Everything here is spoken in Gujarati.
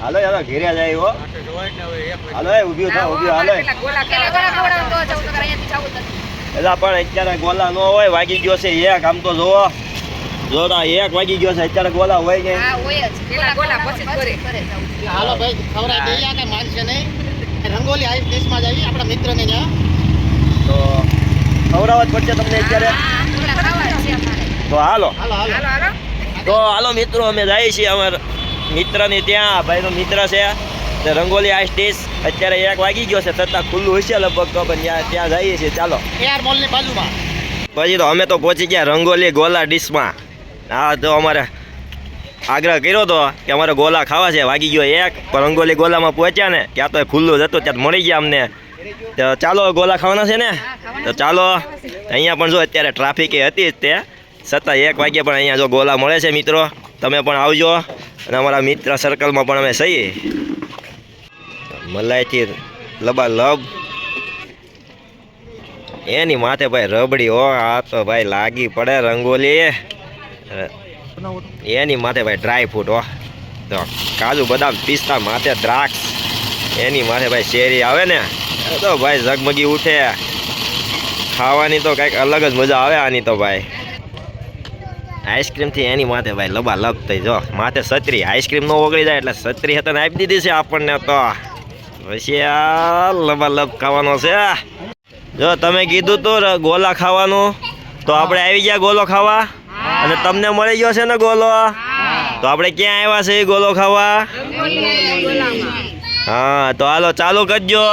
હાલો હાલો ઘેરે જાય હો હાલો એ ઊભી થાવ ઊભી હાલો એ. પેલા ગોલા ખવડાવો તો જવું તો અહીંયાથી જવું જ નથી. એટલે પણ અત્યારે ગોલા ન હોય વાગી ગયો છે એક આમ તો જોવો જો તો આ એક વાગી ગયો છે અત્યારે ગોલા હોય કે હા, હોય જ. પેલા ગોલા પછી જ ઘરે. ઘરે જવું. હાલો ભાઈ ખવડાવી દઈએ કે માનશે નહીં રંગોલી આઈસ દેશમાં જઈએ આપણા મિત્રને ત્યાં તો ખવડાવવા જ પડશે તમને અત્યારે હા, ગોલા ખાવા જ છે અમારે. તો હાલો હાલો હાલો હાલો હાલો તો હાલો મિત્રો અમે જઈએ છીએ અમારા મિત્રની ત્યાં ભાઈનો મિત્ર છે. તે રંગોલી આ સ્ટેજ અત્યારે એક વાગી ગયો છે છતાં ખુલ્લું હશે લગભગ તો પણ ત્યાં ત્યાં જઈએ છીએ ચાલો. એઆર મોલની બાજુમાં. પછી તો અમે તો પહોંચી ગયા રંગોલી ગોલા ડીશમાં હા તો અમારે આગ્રહ કર્યો હતો કે અમારે ગોલા ખાવા છે વાગી ગયો એક પણ રંગોલી ગોલામાં પહોંચ્યા ને ત્યાં તો ખુલ્લું જ હતું ત્યાં મળી ગયા અમને. તો ચાલો ગોલા ખાવાના છે ને? તો ચાલો અહીંયા પણ જો અત્યારે ટ્રાફિક એ હતી જ તે. છતાં એક વાગ્યે પણ અહીંયા જો ગોલા મળે છે મિત્રો તમે પણ આવજો. અને અમારા મિત્ર સર્કલમાં પણ અમે સહી મલાઈથી લબા લબ. એની માથે ભાઈ રબડી, હો, આ તો ભાઈ લાગી પડે રંગોલી. એની માથે ભાઈ ડ્રાય ફ્રૂટ હો. તો કાજુ બદામ પિસ્તા માથે દ્રાક્ષ. એની માથે ભાઈ શેરી આવે ને તો ભાઈ ઝગમગી ઉઠે. ખાવાની તો કંઈક અલગ જ મજા આવે આની તો ભાઈ. આઈસ્ક્રીમથી એની માથે ભાઈ લબા લબ થઈ જો. માથે છત્રી. આઈસ્ક્રીમ ન ઓગળી જાય એટલે છત્રી હતા આપી દીધી છે આપણને તો. પછી આ લબા લબ ખાવાનો છે. જો તમે કીધું તું ગોલા ખાવાનું. તો આપણે આવી ગયા ગોલો ખાવા? અને તમને મળી ગયો છે ને ગોલો? તો આપણે ક્યાં આવ્યા છે એ ગોલો ખાવા? હા તો હાલો ચાલુ કરજો.